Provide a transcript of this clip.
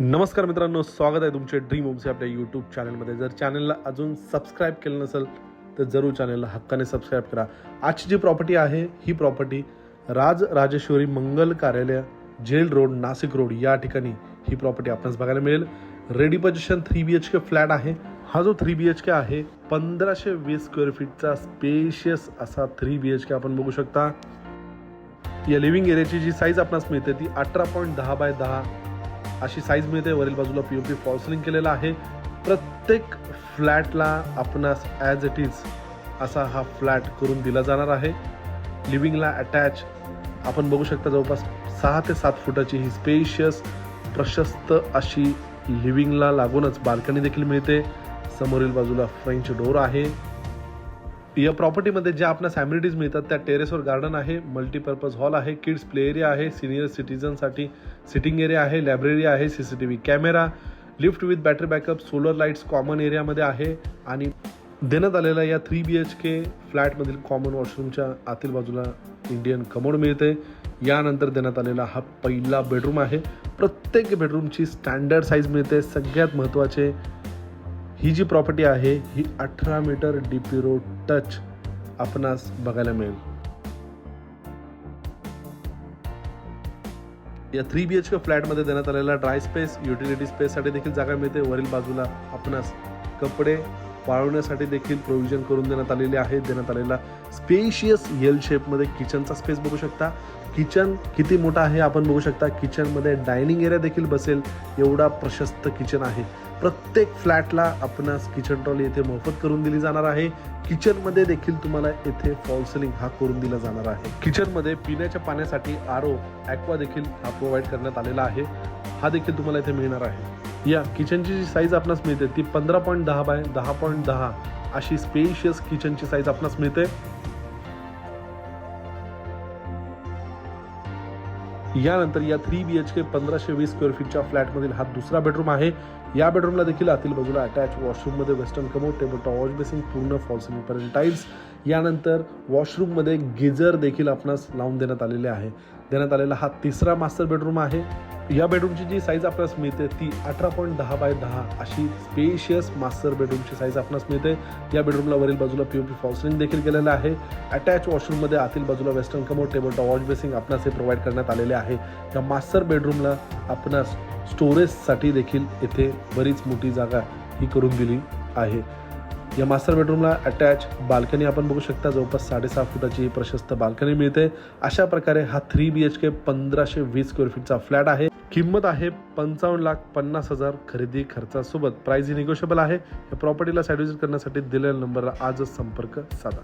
नमस्कार मित्रांनो स्वागत आहे तुमचे ड्रीम होम्स आपल्या यूट्यूब चॅनलमध्ये जर चॅनलला अजून सबस्क्राईब केलं नसेल तर जरूर चॅनलला हक्काने सबस्क्राईब करा. आजची जी प्रॉपर्टी आहे ही प्रॉपर्टी राज राजेश्वरी मंगल कार्यालय जेल रोड नाशिक रोड या ठिकाणी ही प्रॉपर्टी आपणास बघायला मिळेल. Ready position three B H K flat आहे. हा जो थ्री बी एच के आहे पंधराशे वीस स्क्वेअर फीटचा स्पेशियस असा थ्री बी एच के आपण बघू शकता. या लिव्हिंग एरियाची जी साईज आपणास मिळते ती अठरा पॉईंट दहा बाय दहा अशी साईज मिळते. वरील बाजूला पी ओ पी फॉल्सलिंग केलेला आहे. प्रत्येक फ्लॅटला आपणास ॲज इट इज असा हा फ्लॅट करून दिला जाणार आहे. लिव्हिंगला अटॅच आपण बघू शकता जवळपास सहा ते सात फुटाची ही स्पेशियस प्रशस्त अशी लिव्हिंगला लागूनच बाल्कनी देखील मिळते. समोरील बाजूला फ्रेंच डोर आहे. या प्रॉपर्टीमध्ये ज्या आपल्या ॲम्युनिटीज मिळतात त्या टेरेसवर गार्डन आहे मल्टीपर्पज हॉल आहे किड्स प्ले एरिया आहे सिनियर सिटीजनसाठी सिटिंग एरिया आहे लायब्ररी आहे C C T V camera lift with battery backup solar lights common एरियामध्ये आहे आणि देण्यात आलेल्या या थ्री बी एच के फ्लॅटमधील कॉमन वॉशरूमच्या आतील बाजूला इंडियन कमोड मिळते. यानंतर देण्यात आलेला हा पहिला बेडरूम आहे. प्रत्येक बेडरूमची स्टँडर्ड साईज मिळते. सगळ्यात महत्त्वाचे ही जी प्रॉपर्टी आहे ही अठरा meter D P road touch आपणास बघायला मिळेल. या थ्री बी एच के फ्लॅटमध्ये देण्यात आलेला ड्राय स्पेस युटिलिटी स्पेससाठी देखील जागा मिळते. वरील बाजूला आपणास कपडे वाळवण्यासाठी देखील प्रोव्हिजन करून देण्यात आलेले आहे. देण्यात आलेला स्पेशियस येल शेपमध्ये किचनचा स्पेस बघू शकता. किचन किती मोठा आहे आपण बघू शकता. किचनमध्ये डायनिंग एरिया देखील बसेल. एवढा प्रशस्त किचन आहे. प्रत्येक फ्लॅटला आपणास किचन ट्रॉली येथे मोफत करून दिली जाणार आहे. किचनमध्ये देखील तुम्हाला येथे फॉल सिलिंग हा करून दिला जाणार आहे. किचनमध्ये पिण्याच्या पाण्यासाठी आर ओ ॲक्वा देखील हा प्रोव्हाइड करण्यात आलेला आहे. हा देखील तुम्हाला इथे मिळणार आहे. या किचनची जी साईज आपणास मिळते ती पंधरा पॉईंट दहा बाय दहा पॉईंट दहा अशी स्पेशियस किचनची साईज आपणास मिळते. यानंतर या थ्री बी एच के पंधराशे वीस स्क्वेअर फीटच्या फ्लॅटमधील हा दुसरा बेडरूम आहे. या बेडरूमला देखील आतील बाजूला attach वॉशरूममध्ये western commode table top wash basin पूर्ण फॉल्सिंगपर्यंत टाईल्स यानंतर वॉशरूममध्ये गिजर देखील आपणास लावून देण्यात आलेले आहे. देण्यात आलेला हा तिसरा मास्टर बेडरूम आहे. या बेडरूमची जी साईज आपणास मिळते ती अठरा पॉईंट दहा बाय दहा अशी स्पेशियस मास्टर बेडरूमची साईज आपणास मिळते. या बेडरूमला वरील बाजूला पी ओ पी फॉल्सिंग देखील केलेलं आहे. अटॅच वॉशरूममध्ये आतील बाजूला western commode table top wash basin आपणास हे प्रोव्हाइड करण्यात आलेले आहे. या मास्टर बेडरूमला आपणास स्टोरेजसाठी देखील येथे बरीच मोठी जागा ही करून दिली आहे. या मास्टर बेडरूमला अटॅच बाल्कनी आपण बघू शकता जवळपास साडेसहा फुटाची प्रशस्त बाल्कनी मिळते. अशा प्रकारे हा थ्री बी एच के पंधराशे वीस स्क्वेअर फीटचा फ्लॅट आहे. किंमत आहे पंचावन्न लाख पन्नास हजार खरेदी खर्चासोबत. प्राइस ही निगोशिएबल आहे. या प्रॉपर्टीला साईड विजिट करण्यासाठी दिलेल्या नंबरला आजच संपर्क साधा.